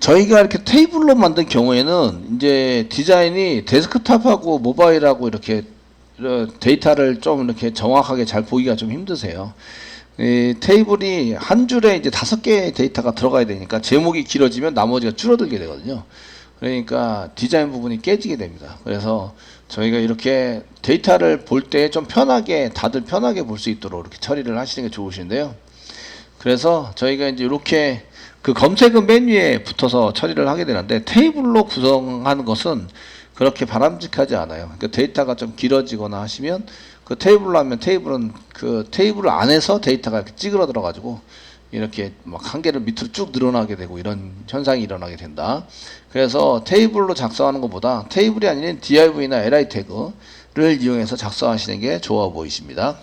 저희가 이렇게 테이블로 만든 경우에는 이제 디자인이 데스크탑하고 모바일하고 이렇게 어, 데이터를 좀 이렇게 정확하게 잘 보기가 좀 힘드세요. 이 테이블이 한 줄에 이제 다섯 개의 데이터가 들어가야 되니까 제목이 길어지면 나머지가 줄어들게 되거든요. 그러니까 디자인 부분이 깨지게 됩니다. 그래서 저희가 이렇게 데이터를 볼 때 좀 편하게 다들 편하게 볼 수 있도록 이렇게 처리를 하시는 게 좋으신데요. 그래서 저희가 이제 이렇게 그 검색은 맨 위에 붙어서 처리를 하게 되는데 테이블로 구성하는 것은 그렇게 바람직하지 않아요. 그 데이터가 좀 길어지거나 하시면 그 테이블로 하면 테이블은 그 테이블 안에서 데이터가 이렇게 찌그러들어 가지고 이렇게 막 한 개를 밑으로 쭉 늘어나게 되고 이런 현상이 일어나게 된다. 그래서 테이블로 작성하는 것보다 테이블이 아닌 div나 li 태그를 이용해서 작성하시는 게 좋아 보이십니다.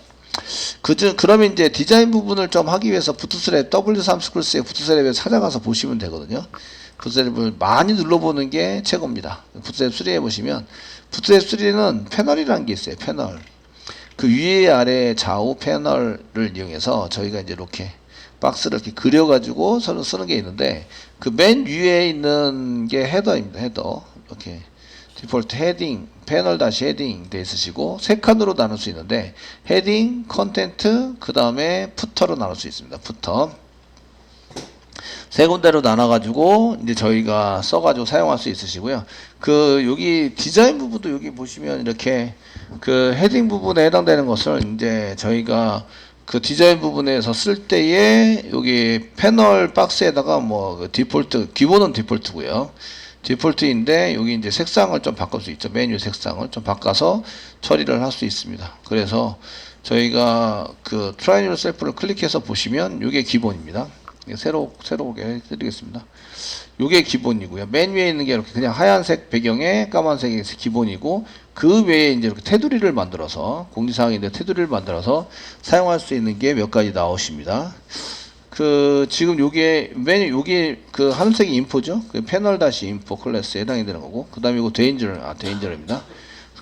그중 그러면 이제 디자인 부분을 좀 하기 위해서 부트스랩 W3 스쿨스의 부트스랩에 찾아가서 보시면 되거든요. 부트스랩을 많이 눌러보는 게 최고입니다. 부트스랩 3에 보시면 부트스랩 3는 패널이라는 게 있어요. 패널. 그 위에 아래 좌우 패널을 이용해서 저희가 이제 이렇게 박스를 이렇게 그려가지고 서로 쓰는 게 있는데 그 맨 위에 있는 게 헤더입니다. 헤더 이렇게 디폴트 헤딩 패널 다시 헤딩 돼 있으시고 세 칸으로 나눌 수 있는데 헤딩 컨텐트 그 다음에 푸터로 나눌 수 있습니다. 푸터 세 군데로 나눠가지고 이제 저희가 써가지고 사용할 수 있으시고요. 그 여기 디자인 부분도 여기 보시면 이렇게 그 헤딩 부분에 해당되는 것을 이제 저희가 그 디자인 부분에서 쓸 때에 여기 패널 박스에다가 뭐그 디폴트 기본은 디폴트고요. 디폴트인데 여기 이제 색상을 좀 바꿀 수 있죠. 메뉴 색상을 좀 바꿔서 처리를 할 수 있습니다. 그래서 저희가 그 트라이 뉴 셀프를 클릭해서 보시면 이게 기본입니다. 새로 새로 오게 해드리겠습니다. 이게 기본이고요. 맨 위에 있는 게 이렇게 그냥 하얀색 배경에 까만색이 기본이고 그 외에 이제 이렇게 테두리를 만들어서 공지사항인데 테두리를 만들어서 사용할 수 있는 게 몇 가지 나오십니다. 그 지금 요게 맨 요게 그 하늘색이 인포죠. 그 패널 다시 인포 클래스에 해당이 되는 거고 그다음에 이거 데인저 아 데인저입니다.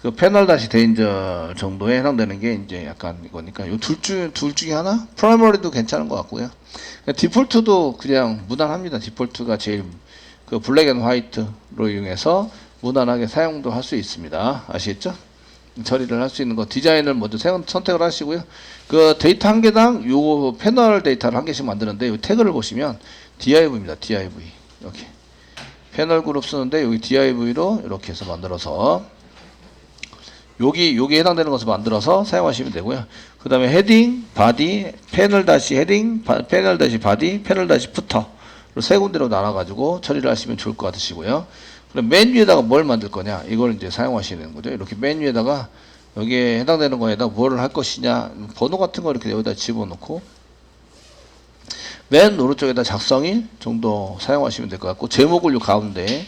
그 패널 다시 데인저 정도에 해당되는 게 이제 약간 이거니까 요 둘중둘 중에 하나 프라이머리도 괜찮은 것 같고요. 디폴트도 그냥 무난합니다. 디폴트가 제일 그 블랙 앤 화이트로 이용해서 무난하게 사용도 할 수 있습니다. 아시겠죠? 처리를 할 수 있는 거 디자인을 먼저 세- 선택을 하시고요. 그 데이터 한 개당 요 패널 데이터를 한 개씩 만드는데 요 태그를 보시면 div입니다. div 이렇게 패널 그룹 쓰는데 여기 div로 이렇게 해서 만들어서 여기 여기 해당되는 것을 만들어서 사용하시면 되고요. 그 다음에 헤딩, 바디, 패널 다시 헤딩, 바- 패널 다시 바디, 패널 다시 푸터 세 군데로 나눠 가지고 처리를 하시면 좋을 것 같으시고요. 그럼 맨 위에다가 뭘 만들 거냐? 이걸 이제 사용하시는 거죠. 이렇게 맨 위에다가 여기에 해당되는 거에다 뭐를 할 것이냐? 번호 같은 거 이렇게 여기다 집어넣고 맨 오른쪽에다 작성일 정도 사용하시면 될 것 같고 제목을 요 가운데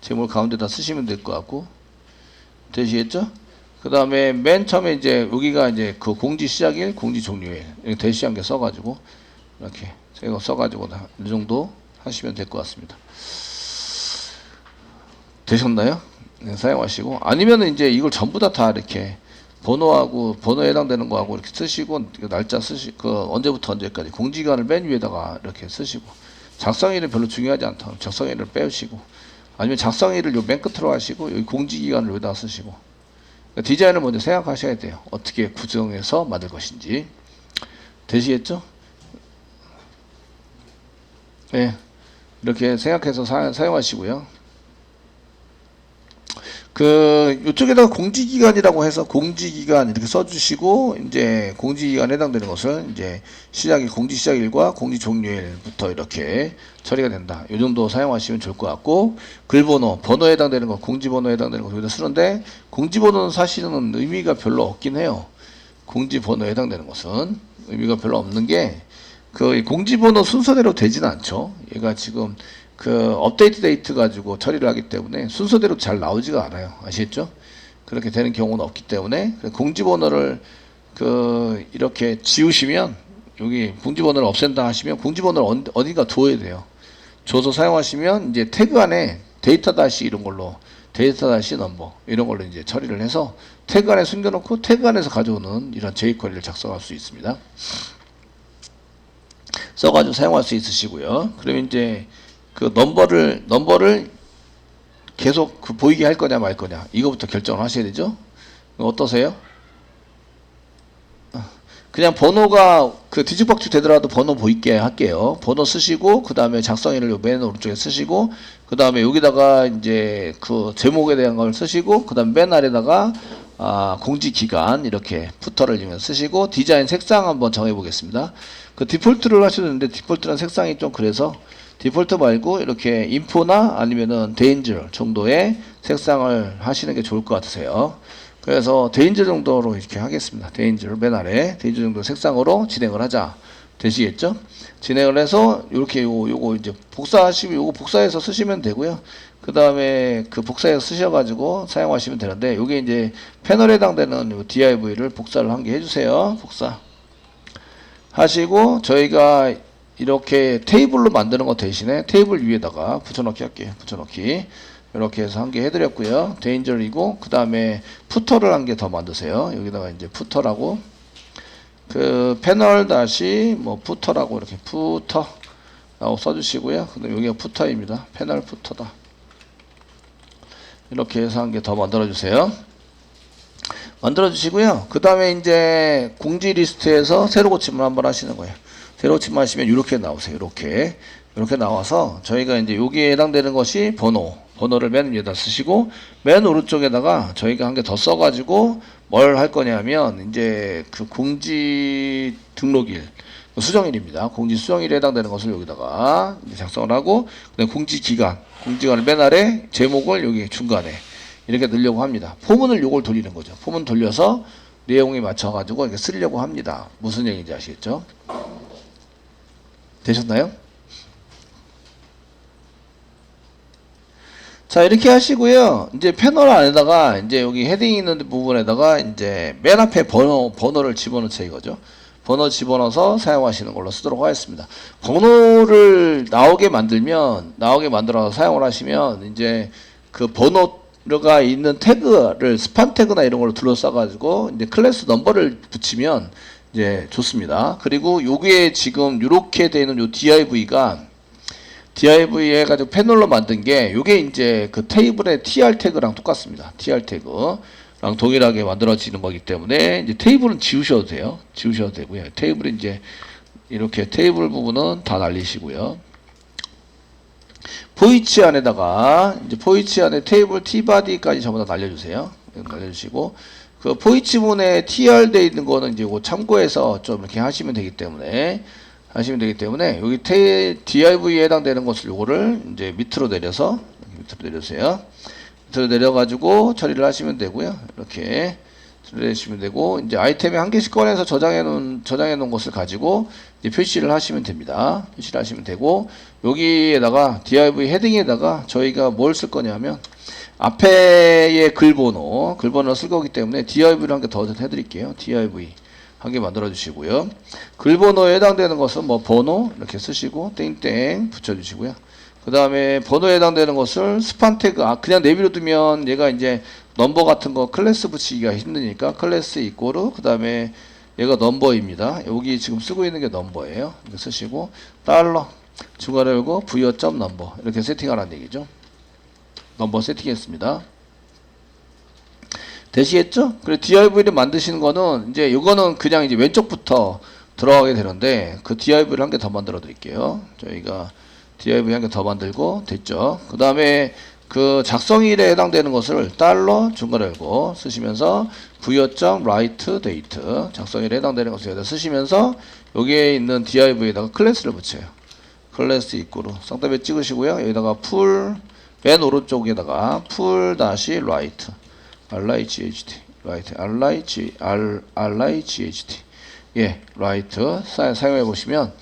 제목을 가운데다 쓰시면 될 것 같고 되시겠죠? 그 다음에 맨 처음에 이제 여기가 이제 그 공지 시작일, 공지 종료일 대시한 게 써가지고 이렇게 제가 써가지고 다이 정도 하시면 될 것 같습니다. 되셨나요? 네, 사용하시고 아니면은 이제 이걸 전부 다 다 이렇게 번호하고 번호에 해당되는 거하고 이렇게 쓰시고 그 날짜 쓰시 그 언제부터 언제까지 공지기간을 맨 위에다가 이렇게 쓰시고 작성일은 별로 중요하지 않다. 작성일을 빼시고 아니면 작성일을 요 맨 끝으로 하시고 여기 공지기간을 여기다 쓰시고 그러니까 디자인을 먼저 생각하셔야 돼요. 어떻게 구성해서 만들 것인지 되시겠죠? 네, 이렇게 생각해서 사, 사용하시고요. 그 이쪽에다가 공지기간이라고 해서 공지기간 이렇게 써주시고 이제 공지기간에 해당되는 것을 이제 시작일 공지 시작일과 공지 종료일부터 이렇게 처리가 된다. 이 정도 사용하시면 좋을 것 같고 글번호 번호에 해당되는 거 공지번호에 해당되는 거 여기다 쓰는데 공지번호는 사실은 의미가 별로 없긴 해요. 공지번호에 해당되는 것은 의미가 별로 없는 게 그 공지번호 순서대로 되지는 않죠. 얘가 지금 그 업데이트 데이트 가지고 처리를 하기 때문에 순서대로 잘 나오지가 않아요. 아시겠죠? 그렇게 되는 경우는 없기 때문에 공지번호를 그 이렇게 지우시면 여기 공지번호를 없앤다 하시면 공지번호를 어디- 어딘가 두어야 돼요. 줘서 사용하시면 이제 태그 안에 데이터 다시 이런 걸로 데이터 다시 넘버 이런 걸로 이제 처리를 해서 태그 안에 숨겨놓고 태그 안에서 가져오는 이런 jQuery를 작성할 수 있습니다. 써가지고 사용할 수 있으시고요. 그럼 이제 그 넘버를 넘버를 계속 그 보이게 할 거냐 말 거냐 이거부터 결정을 하셔야 되죠. 어떠세요? 그냥 번호가 그 뒤죽박죽 되더라도 번호 보이게 할게요. 번호 쓰시고 그 다음에 작성일을 요맨 오른쪽에 쓰시고 그 다음에 여기다가 이제 그 제목에 대한 걸 쓰시고 그 다음 맨 아래다가 아, 공지 기간 이렇게 푸터를 지금 쓰시고 디자인 색상 한번 정해 보겠습니다. 그 디폴트를 하셔도 되는데 디폴트는 색상이 좀 그래서 디폴트 말고 이렇게 인포나 아니면은 데인저 정도의 색상을 하시는 게 좋을 것 같으세요. 그래서 데인저 정도로 이렇게 하겠습니다. 데인저를 맨 아래 데인저 정도 색상으로 진행을 하자. 되시겠죠? 진행을 해서 이렇게 요거, 요거 이제 복사하시면 요거 복사해서 쓰시면 되고요. 그 다음에 그 복사해서 쓰셔가지고 사용하시면 되는데 요게 이제 패널에 해당되는 요 DIV를 복사를 한 개 해주세요. 복사 하시고 저희가 이렇게 테이블로 만드는 거 대신에 테이블 위에다가 붙여넣기 할게요. 붙여넣기 이렇게 해서 한 개 해드렸고요. 데인저이고 그 다음에 푸터를 한 개 더 만드세요. 여기다가 이제 푸터라고 그 패널 다시 뭐 푸터라고 이렇게 푸터 라고 써주시고요. 근데 여기가 푸터입니다. 패널 푸터다. 이렇게 해서 한 개 더 만들어 주세요. 만들어 주시고요. 그 다음에 이제 공지 리스트에서 새로 고침을 한번 하시는 거예요. 새로 고침을 하시면 이렇게 나오세요. 이렇게 이렇게 나와서 저희가 이제 여기에 해당되는 것이 번호 번호를 맨 위에다 쓰시고 맨 오른쪽에다가 저희가 한 개 더 써가지고 뭘 할 거냐면 이제 그 공지 등록일 수정일입니다. 공지 수정일에 해당되는 것을 여기다가 작성을 하고 그다음 공지 기간 공지간을 맨 아래 제목을 여기 중간에 이렇게 넣으려고 합니다. 포문을 요걸 돌리는 거죠. 포문 돌려서 내용에 맞춰가지고 이렇게 쓰려고 합니다. 무슨 얘기인지 아시겠죠? 되셨나요? 자 이렇게 하시고요. 이제 패널 안에다가 이제 여기 헤딩 있는 부분에다가 이제 맨 앞에 번호 번호를 집어넣자 이거죠. 번호 집어넣어서 사용하시는 걸로 쓰도록 하겠습니다. 번호를 나오게 만들면 나오게 만들어서 사용을 하시면 이제 그 번호가 있는 태그를 스판 태그나 이런 걸로 둘러싸 가지고 이제 클래스 넘버를 붙이면 이제 좋습니다. 그리고 여기에 지금 이렇게 되어 있는 요 div가 div 해가지고 패널로 만든 게 요게 이제 그 테이블의 tr 태그랑 똑같습니다. tr 태그랑 동일하게 만들어지는 거기 때문에 이제 테이블은 지우셔도 돼요. 지우셔도 되고요. 테이블은 이제 이렇게 테이블 부분은 다 날리시고요. 포이치 안에다가 이제 포이치 안에 테이블 tbody까지 전부 다 날려주세요. 날려주시고 그 포이치문에 tr 돼 있는 거는 이제 그 참고해서 좀 이렇게 하시면 되기 때문에 하시면 되기 때문에 여기 테, div에 해당되는 것을 요거를 이제 밑으로 내려서 밑으로 내려주세요. 밑으로 내려가지고 처리를 하시면 되고요. 이렇게 처리하시면 되고 이제 아이템에 한 개씩 꺼내서 저장해 놓은 저장해 놓은 것을 가지고 이제 표시를 하시면 됩니다. 표시를 하시면 되고 여기에다가 div 헤딩에다가 저희가 뭘 쓸 거냐면 앞에의 글번호 글번호를 쓸 거기 때문에 div를 한개 더 해드릴게요. div 한 개 만들어 주시고요. 글번호에 해당되는 것은 뭐 번호 이렇게 쓰시고 땡땡 붙여 주시고요. 그 다음에 번호에 해당되는 것을 스판 태그 아 그냥 내비로 두면 얘가 이제 넘버 같은 거 클래스 붙이기가 힘드니까 클래스 이꼬르 그 다음에 얘가 넘버입니다. 여기 지금 쓰고 있는 게 넘버예요. 쓰시고 달러 중간에 열고 부여 점 넘버 이렇게 세팅하라는 얘기죠. 넘버 세팅했습니다. 되시겠죠? 그리고 DIV를 만드시는 거는 이제 이거는 그냥 이제 왼쪽부터 들어가게 되는데 그 DIV를 한 개 더 만들어 드릴게요. 저희가 DIV 한 개 더 만들고 됐죠. 그 다음에 그 작성일에 해당되는 것을 달러 중간에 열고 쓰시면서 부여점 write date 작성일에 해당되는 것을 여기다 쓰시면서 여기에 있는 div에다가 클래스를 붙여요. 클래스 입구로 쌍따비 찍으시고요. 여기다가 풀 맨 오른쪽에다가 풀 다시 write RIGHT, right, RIG, R, RIGHT. 예. 사, 사용해 보시면,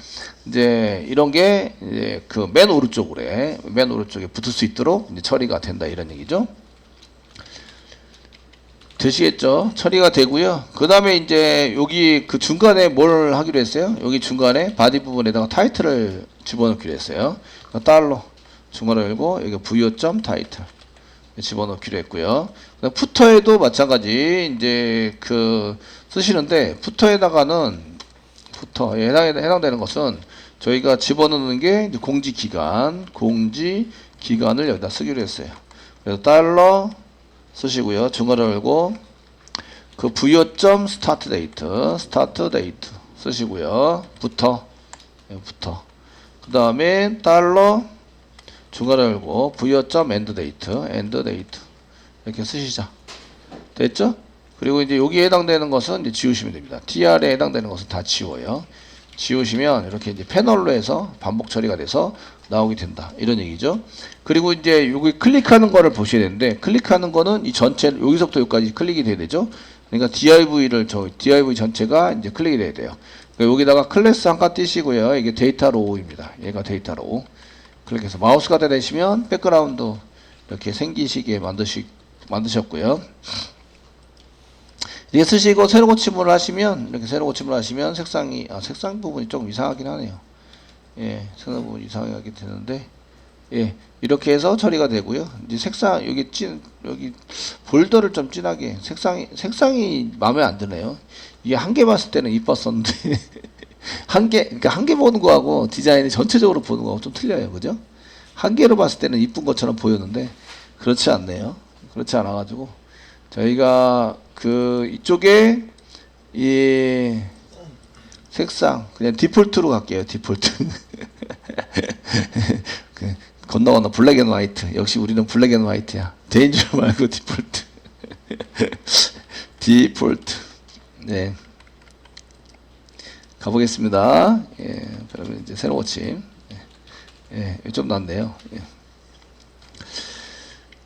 이제, 이런 게, 이제, 그 맨 오른쪽으로, 맨 오른쪽에 붙을 수 있도록 처리가 된다, 이런 얘기죠. 되시겠죠? 처리가 되고요. 그 다음에 이제, 여기 그 중간에 뭘 하기로 했어요? 여기 중간에 바디 부분에다가 타이틀을 집어넣기로 했어요. 달러. 중간에 열고, 여기 부여점 타이틀. 집어넣기로 했고요. 푸터에도 마찬가지 이제 그 쓰시는데 푸터에다가는 푸터에 해당 해당되는 것은 저희가 집어넣는 게 공지 기간, 공지 기간을 여기다 쓰기로 했어요. 그래서 달러 쓰시고요. 중괄호 열고 그 부여점 스타트 데이트, 스타트 데이트 쓰시고요. 부터, 예, 부터. 그 다음에 달러 중괄호 열고 부여점 엔드 데이트, 엔드 데이트 이렇게 쓰시자. 됐죠? 그리고 이제 여기에 해당되는 것은 이제 지우시면 됩니다. TR에 해당되는 것은 다 지워요. 지우시면 이렇게 이제 패널로 해서 반복 처리가 돼서 나오게 된다. 이런 얘기죠. 그리고 이제 여기 클릭하는 거를 보셔야 되는데 클릭하는 거는 이 전체 여기서부터 여기까지 클릭이 돼야 되죠. 그러니까 DIV를 저 div 전체가 이제 클릭이 돼야 돼요. 그러니까 여기다가 클래스 한칸 띄시고요. 이게 데이터 로우입니다. 얘가 데이터 로우. 클릭해서 마우스가 되시면 백그라운드 이렇게 생기시게 만드시 만드셨고요. 이게 쓰시고 새로 고침을 하시면 이렇게 새로 고침을 하시면 색상이 아 색상 부분이 조금 이상하긴 하네요. 예, 색상 부분이 이상하게 되는데 예, 이렇게 해서 처리가 되고요. 이제 색상 여기 찐 여기 볼더를 좀 진하게 색상이 색상이 마음에 안 드네요. 이게 한 개 봤을 때는 이뻤었는데 한 개 그러니까 한 개 보는 거하고 디자인이 전체적으로 보는 거하고 좀 틀려요. 그죠? 한 개로 봤을 때는 이쁜 것처럼 보였는데 그렇지 않네요. 그렇지 않아 가지고 저희가 그 이쪽에 이 색상 그냥 디폴트로 갈게요. 디폴트. 그 건너 건너 블랙 앤 화이트. 역시 우리는 블랙 앤 화이트야. 데인저 말고 디폴트. 디폴트. 네. 가보겠습니다. 예, 그러면 이제 새로 고침. 예, 예, 좀 낫네요. 예.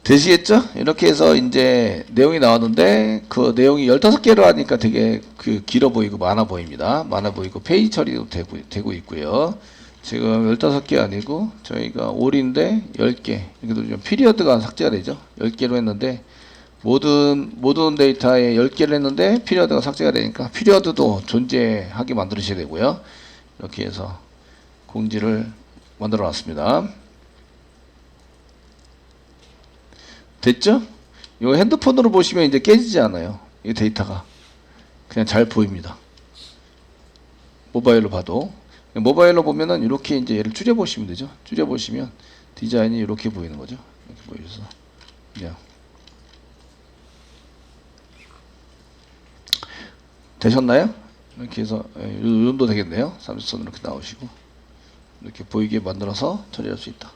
되시겠죠? 이렇게 해서 이제 내용이 나왔는데 그 내용이 15개로 하니까 되게 그 길어 보이고 많아 보입니다. 많아 보이고 페이지 처리도 되고, 되고 있고요. 지금 15개 아니고 저희가 올인데 10개. 이렇게 좀 피리어드가 삭제가 되죠. 10개로 했는데 모든 모든 데이터에 10개를 했는데 피리어드가 삭제가 되니까 피리어드도 존재하게 만드셔야 되고요. 이렇게 해서 공지를 만들어 놨습니다. 됐죠? 이거 핸드폰으로 보시면 이제 깨지지 않아요. 이 데이터가 그냥 잘 보입니다. 모바일로 봐도 모바일로 보면은 이렇게 이제 얘를 줄여 보시면 되죠. 줄여 보시면 디자인이 이렇게 보이는 거죠. 이렇게 보여서 그냥 되셨나요? 이렇게 해서 예, 이 정도 되겠네요. 30선 이렇게 나오시고 이렇게 보이게 만들어서 처리할 수 있다.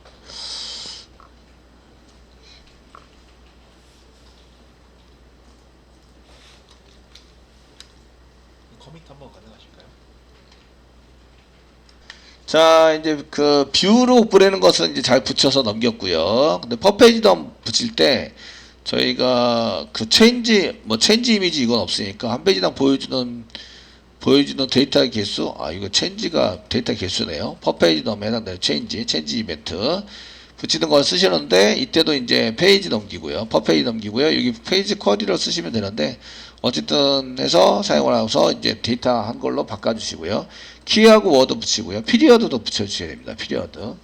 커밋 한번 가능하실까요? 자, 이제 그 뷰로 보내는 것은 이제 잘 붙여서 넘겼고요. 근데 퍼페이지도 붙일 때 저희가 그 체인지 뭐 체인지 이미지 이건 없으니까 한 페이지당 보여주는 보여주는 데이터의 개수 아 이거 체인지가 데이터 개수네요. 퍼 페이지 넘에 해당되는 체인지 체인지 이벤트 붙이는 걸 쓰시는데 이때도 이제 페이지 넘기고요. 퍼 페이지 넘기고요. 여기 페이지 쿼리를 쓰시면 되는데 어쨌든 해서 사용을 하고서 이제 데이터 한 걸로 바꿔주시고요. 키하고 워드 붙이고요. 피리어드도 붙여주셔야 됩니다. 피리어드.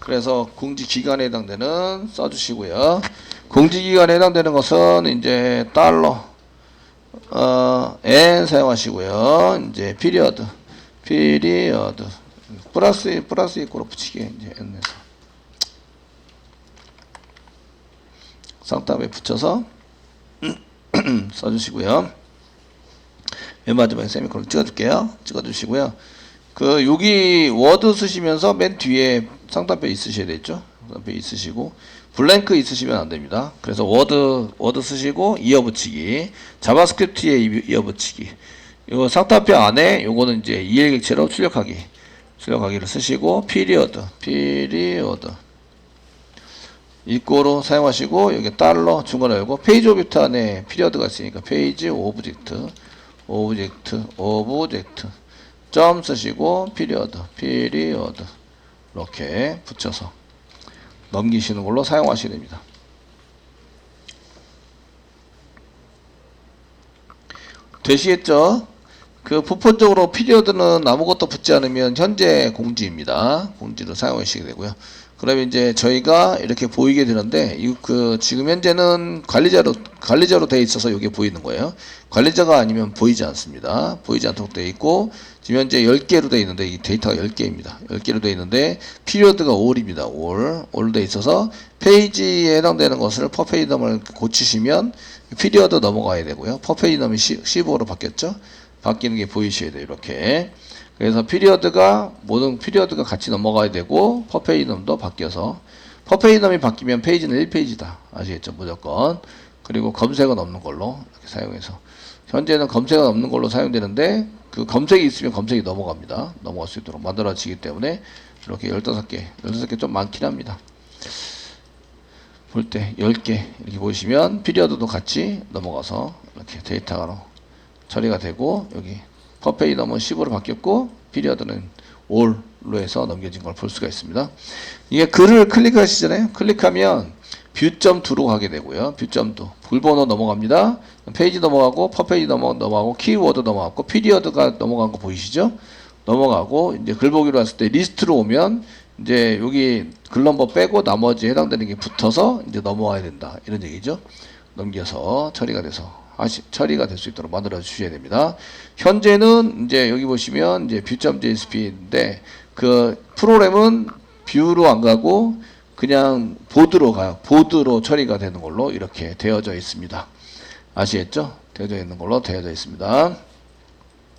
그래서 공지 기간에 해당되는 써주시고요. 공지 기간에 해당되는 것은 이제 달러 어, n 사용하시고요. 이제 피리어드, 피리어드 플러스 플러스 이꼬로 붙이게 이제 n에서 쌍따에 붙여서 써주시고요. 맨 마지막에 세미콜론 찍어줄게요. 찍어주시고요. 그 여기 워드 쓰시면서 맨 뒤에 상단표 있으셔야 되죠. 상단표 있으시고 블랭크 있으시면 안 됩니다. 그래서 워드 워드 쓰시고 이어붙이기, 자바스크립트에 이- 이어붙이기. 요 상단표 안에 요거는 이제 이해객체로 출력하기, 출력하기를 쓰시고 피리어드, 피리어드. 이꼬로 사용하시고 여기 달러 중간에 열고 페이지 오브젝트 안에 피리어드가 있으니까 페이지 오브젝트 오브젝트 오브젝트 점 쓰시고 피리어드 피리어드 이렇게 붙여서 넘기시는 걸로 사용하시면 됩니다. 되시겠죠? 그 부분적으로 피리어드는 아무것도 붙지 않으면 현재 공지입니다. 공지를 사용하시게 되고요. 그러면 이제 저희가 이렇게 보이게 되는데 이 그 지금 현재는 관리자로 관리자로 돼 있어서 이게 보이는 거예요. 관리자가 아니면 보이지 않습니다. 보이지 않도록 돼 있고 지금 현재 10개로 돼 있는데 이 데이터가 10개입니다. 10개로 돼 있는데 피리어드가 5입니다. 5. 5로 돼 있어서 페이지에 해당되는 것을 퍼페이덤을 고치시면 피리어드 넘어가야 되고요. 퍼페이덤이 15로 바뀌었죠. 바뀌는 게 보이셔야 돼요. 이렇게. 그래서 피리어드가 모든 피리어드가 같이 넘어가야 되고 퍼페이넘도 바뀌어서 퍼페이넘이 바뀌면 페이지는 1페이지다. 아시겠죠? 무조건. 그리고 검색은 없는 걸로 이렇게 사용해서. 현재는 검색은 없는 걸로 사용되는데 그 검색이 있으면 검색이 넘어갑니다. 넘어갈 수 있도록 만들어지기 때문에 이렇게 15개 15개 좀 많긴 합니다. 볼 때 10개 이렇게 보시면 피리어드도 같이 넘어가서 이렇게 데이터로 처리가 되고 여기 퍼페이덤은 10으로 바뀌었고 피리어드는 올로 해서 넘겨진 걸 볼 수가 있습니다. 이게 글을 클릭하시잖아요. 클릭하면 뷰점 2로 가게 되고요. 뷰점 2. 불번호 넘어갑니다. 페이지 넘어가고 퍼페이지 넘어, 넘어가고 키워드 넘어가고 피리어드가 넘어간 거 보이시죠? 넘어가고 이제 글 보기로 했을 때 리스트로 오면 이제 여기 글 넘버 빼고 나머지 해당되는 게 붙어서 이제 넘어와야 된다. 이런 얘기죠. 넘겨서 처리가 돼서 처리가 될 수 있도록 만들어 주셔야 됩니다. 현재는 이제 여기 보시면 이제 뷰.jsp인데 그 프로그램은 뷰로 안 가고 그냥 보드로 가요. 보드로 처리가 되는 걸로 이렇게 되어져 있습니다. 아시겠죠? 되어져 있는 걸로 되어져 있습니다.